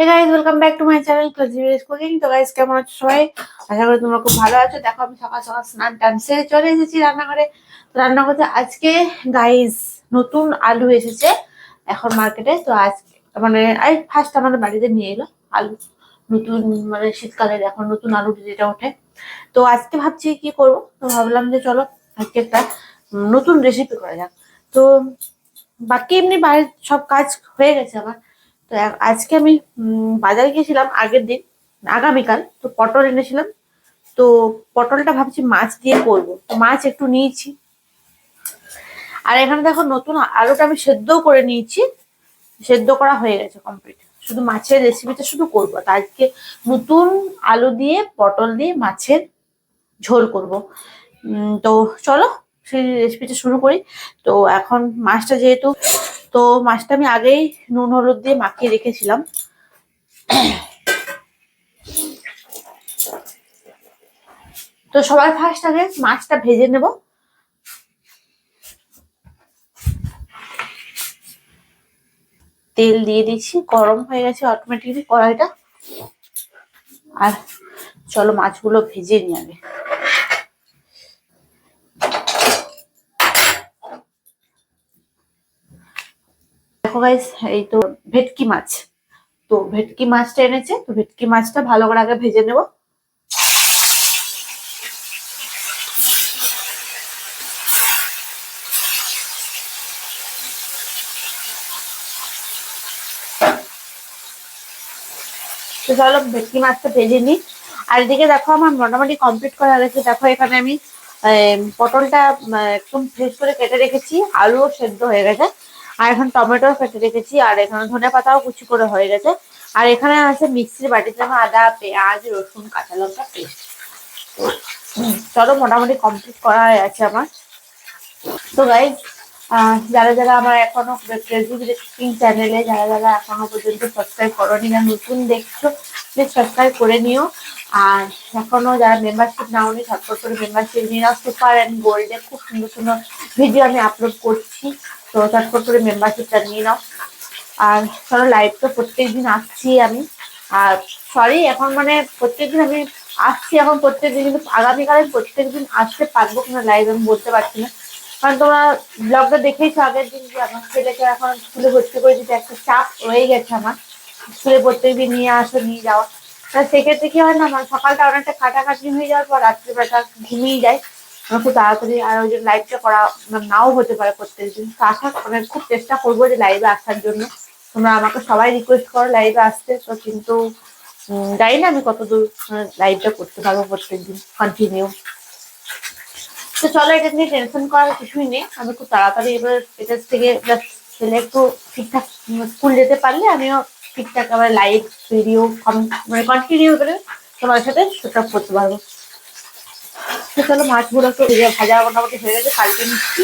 Hey guys welcome back to my channel ক্লাজিভিয়াস cooking তো guys কেমন আছো সবাই? আশা করি তোমরা খুব ভালো আছো। দেখো, আমি সকাল সকাল স্নান টান সেরে চলে এসেছি রান্নাঘরে। রান্না করতে আজকে গাইজ নতুন আলু এসেছে এখন মার্কেটে তো আজকে মানে এই ফার্স্ট আমাদের বাড়িতে নিয়ে এলো আলু। নতুন মানে শীতকালের এখন নতুন আলু যেটা ওঠে। তো আজকে ভাবছি কি করব? তো ভাবলাম যে চলো, আজকে একটা নতুন রেসিপি করা যাক। তো বাকি এমনি বাড়ির সব কাজ হয়ে গেছে আমার। তো আজকে আমি বাজারে গিয়েছিলাম আগের দিন, আগামীকাল, তো পটল এনেছিলাম। তো পটলটা ভাবছি মাছ দিয়ে করব। তো মাছ একটু নিয়েছি। আর এখানে দেখো নতুন আলুটা আমি সেদ্ধও করে নিয়েছি। সেদ্ধ করা হয়ে গেছে কমপ্লিট শুধু মাছের রেসিপিটা শুধু করব। আজকে নতুন আলু দিয়ে, পটল দিয়ে মাছের ঝোল করব। তো চলো সেই রেসিপিটা শুরু করি। তো এখন মাছটা যেহেতু তো মাছটা আমি আগেই নুন, হলুদ দিয়ে মাখিয়ে রেখেছিলাম। তো সবার ফার্স্ট আগে মাছটা ভেজে নেব। তেল দিয়ে দিচ্ছি, গরম হয়ে গেছে অটোমেটিকলি কড়াইটা। আর চলো মাছগুলো ভেজে নিই আগে। দেখো গাইস এই তো ভেটকি মাছ। তো ভেটকি মাছটা এনেছে, তো ভেটকি মাছটা ভালো করে আগে ভেজে নেব। চলো ভেটকি মাছটা ভেজে নিই। আর এদিকে দেখো আমার মোটামুটি কমপ্লিট করা গেছে। দেখো এখানে আমি পটলটা একদম ফ্রেশ করে কেটে রেখেছি। আলুও সেদ্ধ হয়ে গেছে। আর এখন টমেটো কেটে রেখেছি, আর এখানে ধনে পাতাও কুচি করে হয়ে গেছে। আর এখানে আছে মিক্সির বাটিতে আমার আদা, পেঁয়াজ, রসুন, কাঁচা লঙ্কা পেস্ট। চলো মোটামুটি কমপ্লিট করা হয়ে আছে আমার। তো গাইজ যারা যারা আমার এখনও কুকিং চ্যানেলে যারা যারা এখনও পর্যন্ত সাবস্ক্রাইব করোনি না নতুন দেখছ প্লিজ সাবস্ক্রাইব করে নিও। আর এখনও যারা মেম্বারশিপ নাও নাওনি ঝটপট করে মেম্বারশিপ নিয়ে সুপার অ্যান্ড গোল্ডে খুব সুন্দর সুন্দর ভিডিও আমি আপলোড করছি। তো ঝটপট করে মেম্বারশিপটা নিয়ে নাও। আর ধরো লাইভ তো প্রত্যেকদিন আসছি আমি। আর সরি এখন মানে প্রত্যেকদিন আমি আসছি, এখন প্রত্যেকদিন কিন্তু আগামীকালে প্রত্যেকদিন আসতে পারব কিনা লাইভ আমি বলতে পারছি না। কারণ তোমরা ব্লগটা দেখেইছো আগের দিন যে আমার ছেলেকে এখন স্কুলে ভর্তি করে দিতে একটা চাপ রয়ে গেছে আমার। স্কুলে প্রত্যেকদিন নিয়ে আসো, নিয়ে যাওয়া তা সেক্ষেত্রে কি হয় না, আমার সকালটা অনেকটা খাটাখাটনি হয়ে যাওয়ার পর রাত্রিবেলাটা ঘুমিয়ে যায়। খুব তাড়াতাড়ি আর ওই যে লাইভটা করা মানে নাও হতে পারে প্রত্যেকদিন তো আসা মানে খুব চেষ্টা করব যে লাইভে আসার জন্য। তোমরা আমাকে সবাই রিকোয়েস্ট করো লাইভে আসতে। তো কিন্তু জানি না আমি কতদূর লাইভটা করতে পারব প্রত্যেকদিন কন্টিনিউ তো চলো এটা নিয়ে টেনশন করার কিছুই নেই। আমি খুব তাড়াতাড়ি এবার এটার থেকে ছেলে একটু ঠিকঠাক স্কুল যেতে পারলে আমিও ঠিকঠাক আবার লাইভ ভিডিও মানে কন্টিনিউ করে তোমার সাথে সেটা করতে পারব। তো চলো মাছগুলো একটু ভেজে মোটামুটি হয়ে গেছে পাল্টে নিচ্ছি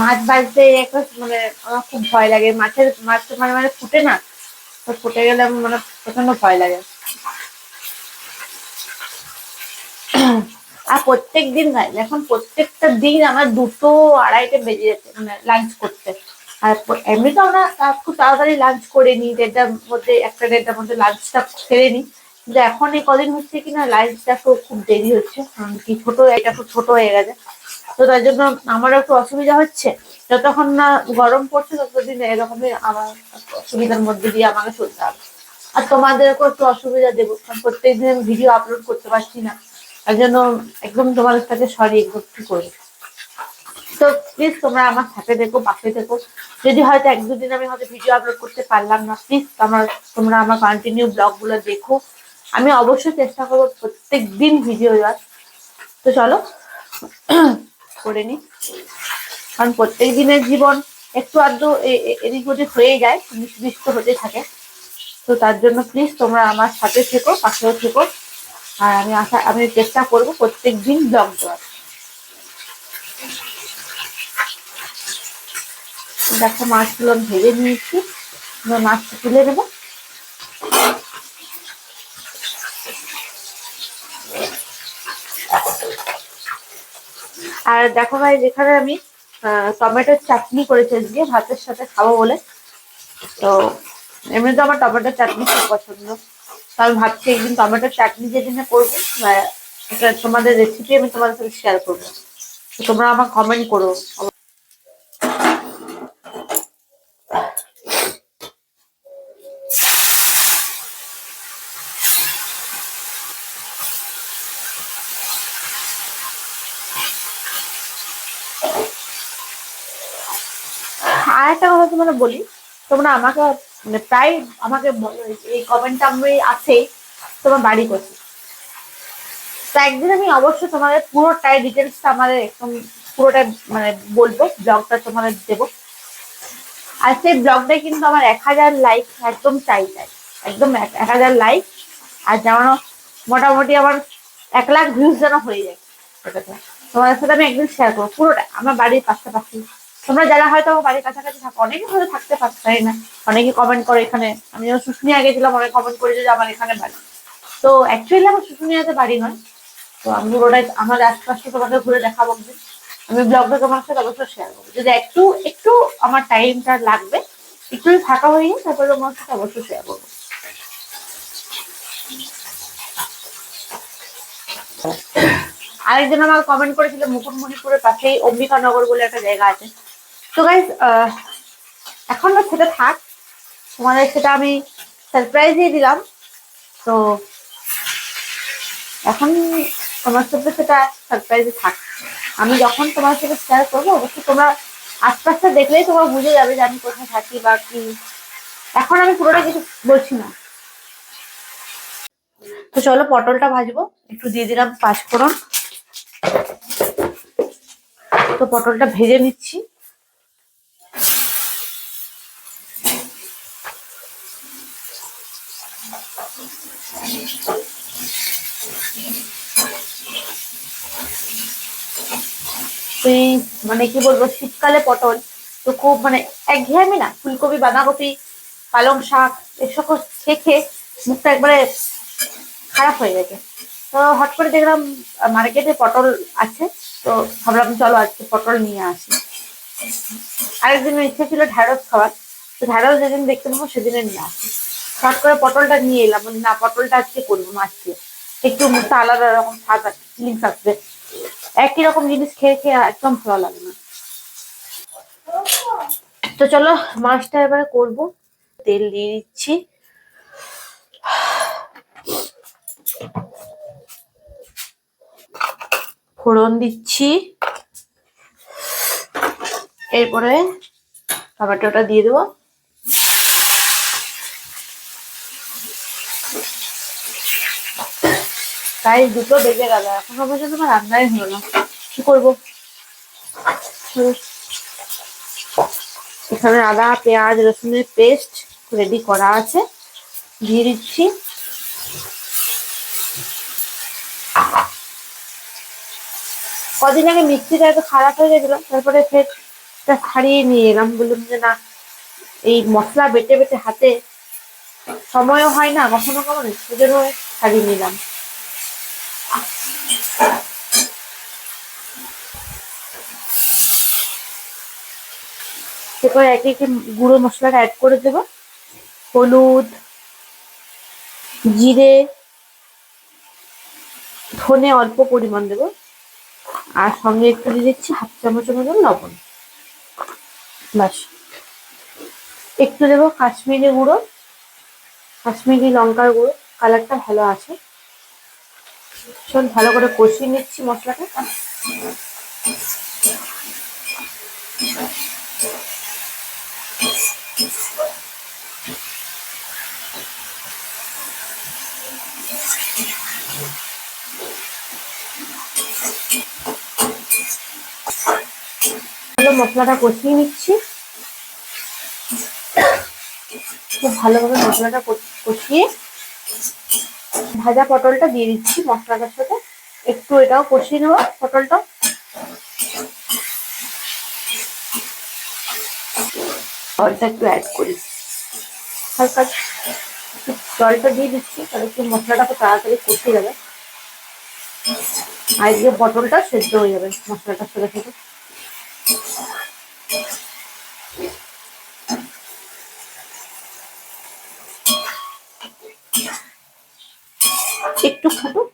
মাছ ভাজতে একটা মানে আমার খুব ভয় লাগে। মাছের, মাছ তো মানে মানে ফুটে না, তো ফুটে গেলে মানে প্রচণ্ড ভয় লাগে। আর প্রত্যেক দিন এখন প্রত্যেকটা দিন আমার দুটো আড়াইটে বেজে যেতে মানে লাঞ্চ করতে। আর এমনি তো আমরা খুব তাড়াতাড়ি লাঞ্চ করে নিই, দেড়টার মধ্যে, একটা দেড়টার মধ্যে লাঞ্চটা সেরে নিই। কিন্তু এখন এই কদিন হচ্ছে কি না লাঞ্চটা তো খুব দেরি হচ্ছে কি, ছোট, এটা খুব ছোট হয়ে গেছে। তো তার জন্য আমারও একটু অসুবিধা হচ্ছে। যতক্ষণ না গরম পড়ছে, ততদিন এরকমই আমার অসুবিধার মধ্যে দিয়ে আমাকে চলতে হবে। আর তোমাদেরকেও একটু অসুবিধা দেবো, কারণ প্রত্যেকদিন ভিডিও আপলোড করতে পারছি না। তার জন্য একদম তোমাদের কাছে সরি একটু করি? প্লিজ তোমরা আমার সাথে দেখো, পাশে দেখো। যদি হয়তো এক দুদিন আমি হয়তো ভিডিও আপলোড করতে পারলাম না প্লিজ আমার, তোমরা আমার কন্টিনিউ ব্লগগুলো দেখো। আমি অবশ্যই চেষ্টা করব প্রত্যেক দিন ভিডিও দেওয়ার। তো চলো, করে নি। কারণ প্রত্যেক দিনের জীবন একটু আধটু এদিক ওদিক হয়ে যায় তো হতে থাকে। তো তার জন্য প্লিজ তোমরা আমার সাথে থেকো, পাশেও থেকো। আর আমি আশা, আমি চেষ্টা করব প্রত্যেক দিন ব্লগ দেওয়ার। দেখো মাছগুলো আমি ভেজে নিয়েছি। মাছটা তুলে নেব। আর দেখো ভাই, যেখানে আমি টমেটোর চাটনি করেছি আজকে, ভাতের সাথে খাব বলে। তো এমনি তো আমার টমেটোর চাটনি খুব পছন্দ। তো আমি ভাবছি একদিন টমেটোর চাটনি যেদিনে করব তোমাদের রেসিপি আমি তোমাদের সাথে শেয়ার করব। তোমরা আমার কমেন্ট করো। আর একটা কথা তোমাকে বলি, তোমরা আমাকে মানে প্রায় আমাকে এই কমেন্টটা আমি আছে তোমার বাড়ি করছি। তো একদিন আমি অবশ্যই তোমাদের পুরোটাই ডিটেলসটা আমাদের একদম পুরোটা মানে বলব ব্লগটা তোমাদের দেবো। আর সেই ব্লগটাই কিন্তু আমার এক হাজার লাইক একদম চাই চাই। একদম এক হাজার লাইক আর যেমন মোটামুটি আমার এক লাখ ভিউজ যেন হয়ে যায়। তোমাদের সাথে আমি একদিন শেয়ার করব পুরোটা আমার বাড়ির পাশাপাশি। তোমরা যারা হয়তো বাড়ির কাছাকাছি থাকো, অনেকে হয়তো থাকতে পারছ তাই না? অনেকে কমেন্ট করে এখানে আমি যখন শুশুনিয়া গেছিলাম, অনেক কমেন্ট করেছে যে আমার এখানে বাড়ি। তো অ্যাকচুয়ালি আমার শুশুনিয়াতে বাড়ি নয়। তো আমি পুরোটাই, আমার আশপাশটা তোমাকে ঘুরে দেখাবো আমি ব্লগটা তোমার সাথে অবশ্যই শেয়ার করব। যদি একটু একটু আমার টাইমটা লাগবে একটু ফাঁকা হয়ে যায় তারপরে তোমার সাথে অবশ্যই শেয়ার করব। আরেকজন আমার কমেন্ট করেছিল মুকুটমণিপুরের পাশেই অম্বিকানগর বলে একটা জায়গা আছে। তো গাইজ এখন না সেটা থাক। তোমাদের সেটা আমি সারপ্রাইজই দিলাম। তো এখন তোমার সাথে সেটা সারপ্রাইজে থাক। আমি যখন তোমার সাথে শেয়ার করব, অবশ্যই তোমরা আশপাশটা দেখলেই তোমরা বুঝে যাবে যে আমি কোথায় থাকি বা কি। এখন আমি পুরোটা কিছু বলছি না। তো চলো পটলটা ভাজবো। একটু দিয়ে দিলাম পাঁচফোড়ন। তো পটলটা ভেজে নিচ্ছি। মানে কি বলব, শীতকালে পটল, তো খুব মানে একঘেয়েমি না, ফুলকপি, বাঁধাকপি, পালং শাক এসব খেয়ে মুখটা একবারে খারাপ হয়ে গেছে। তো হট করে দেখলাম মার্কেটে পটল আছে, তো ভাবলাম চলো আজকে পটল নিয়ে আসি। আরেকদিন ইচ্ছে ছিল ঢ্যাঁড়স খাওয়ার, তো ঢ্যাঁড়স যেদিন দেখতে পাবো সেদিনে নিয়ে আসি। হট করে পটলটা নিয়ে এলাম। না, পটলটা আজকে করব মাছ দিয়ে একটু আলাদা রকম স্বাদ আছে ফিলিংস আসবে। একই রকম জিনিস খেয়ে খেয়ে একদম ভালো লাগে না। তো চলো, মাছটা এবারে করব। তেল দিয়ে দিচ্ছি। ফোড়ন দিচ্ছি। এরপরে টমেটোটা দিয়ে দেবো। প্রায় দুটো বেজে গেল। এখনও পর্যন্ত আমার রান্নাই হলো না। কি করব? এখানে আদা, পেঁয়াজ, রসুনের পেস্ট রেডি করা আছে। দিয়ে দিচ্ছি। কদিন আগে মিক্সিটা একটু খারাপ হয়ে গেছিল, তারপরে ফের ছাড়িয়ে নিয়ে এলাম। বললাম যে না, এই মশলা বেটে বেটে হাতে সময়ও হয় না, কখনো কখনো সেজন্য ছাড়িয়ে নিলাম। এরপর একে একে গুঁড়ো মশলাটা অ্যাড করে দেবো। হলুদ, জিরে, ধনে অল্প পরিমাণ দেবো। আর সঙ্গে একটু দিয়ে দিচ্ছি হাফ চামচের মতন লবণ। বাস একটু দেবো কাশ্মীরি গুঁড়ো, কাশ্মীরি লঙ্কার গুঁড়ো, কালারটা ভালো আছে। শোন ভালো করে কষিয়ে নিচ্ছি মশলাটা মশলাটা কষিয়ে নিচ্ছি। খুব ভালোভাবে মশলাটা কষ- কষিয়ে ভাজা পটলটা দিয়ে দিচ্ছি মশলাটার সাথে। একটু এটাও কষিয়ে নেব পটলটা জলটা একটু অ্যাড করি। হালকা জলটা দিয়ে দিচ্ছি, তাহলে একটু মশলাটা তাড়াতাড়ি কষে যাবে। আর এদিকে পটলটা সেদ্ধ হয়ে যাবে মশলাটার সাথে সাথে একটু ফুটুক।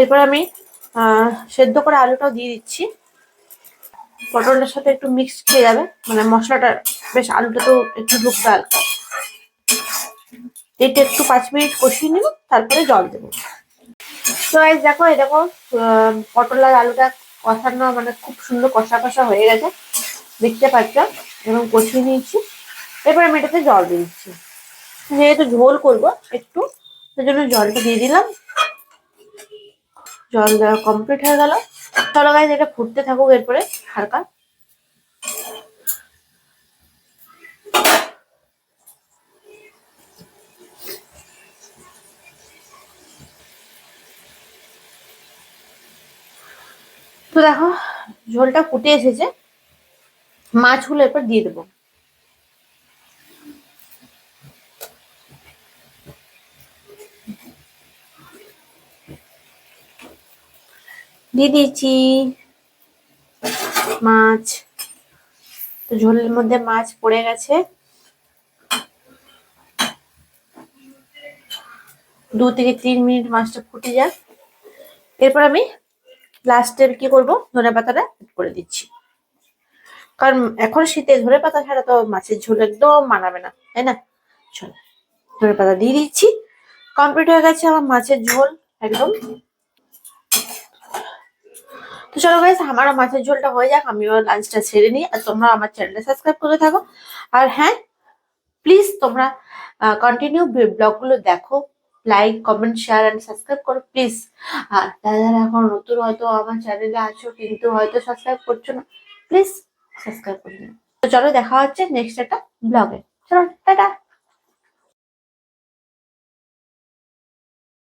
এরপর আমি সেদ্ধ করে আলুটাও দিয়ে দিচ্ছি। পটলটার সাথে একটু মিক্স খেয়ে যাবে। মানে মশলাটা, বেশ আলুটা তো একটু ঢুকবে হালকা। এটা একটু পাঁচ মিনিট কষিয়ে নেব, তারপরে জল দেবো। তো এই দেখো এই দেখো পটল আর আলুটা কষানো মানে খুব সুন্দর কষা কষা হয়ে গেছে। দেখতে পাচ্ছ? এবং কষিয়ে নিয়েছি। এবার আমি এটাতে জল দিয়ে দিচ্ছি। যেহেতু ঝোল করব একটু, সেজন্য জলটা দিয়ে দিলাম। জল দেওয়া কমপ্লিট হয়ে গেল। চলো গাইজ এটা ফুটতে থাকুক এরপরে হালকা। তো দেখো, ঝোলটা ফুটে এসেছে। মাছগুলো এরপর দিয়ে দেবো। দিয়ে দিয়েছি মাছ। তো ঝোলের মধ্যে মাছ পড়ে গেছে। দু থেকে তিন মিনিট মাছটা ফুটে যাক। এরপর আমি লাস্টে কি করব? ধনে পাতাটা করে দিচ্ছি। কারণ এখন শীতে ধনে পাতা ছাড়া তো মাছের ঝোল একদম মানাবে না, তাই না? চলো, ধনে পাতা দিয়ে দিচ্ছি। কমপ্লিট হয়ে গেছে আমার মাছের ঝোল, একদম তো চলো গাইস আমারও মাছের ঝোলটা হয়ে যাক, আমিও লাঞ্চটা ছেড়ে নিই, আর তোমরা আমার চ্যানেলটা সাবস্ক্রাইব করে থাকো। আর হ্যাঁ প্লিজ তোমরা কন্টিনিউ ব্লগগুলো দেখো like comment share and subscribe করো প্লিজ আর যারা এখন নতুন হয়তো আমার চ্যানেলে আছো, কিন্তু হয়তো সাবস্ক্রাইব করছ না প্লিজ সাবস্ক্রাইব করে নিও। তো চলো, দেখা হচ্ছে নেক্সট একটা ব্লগে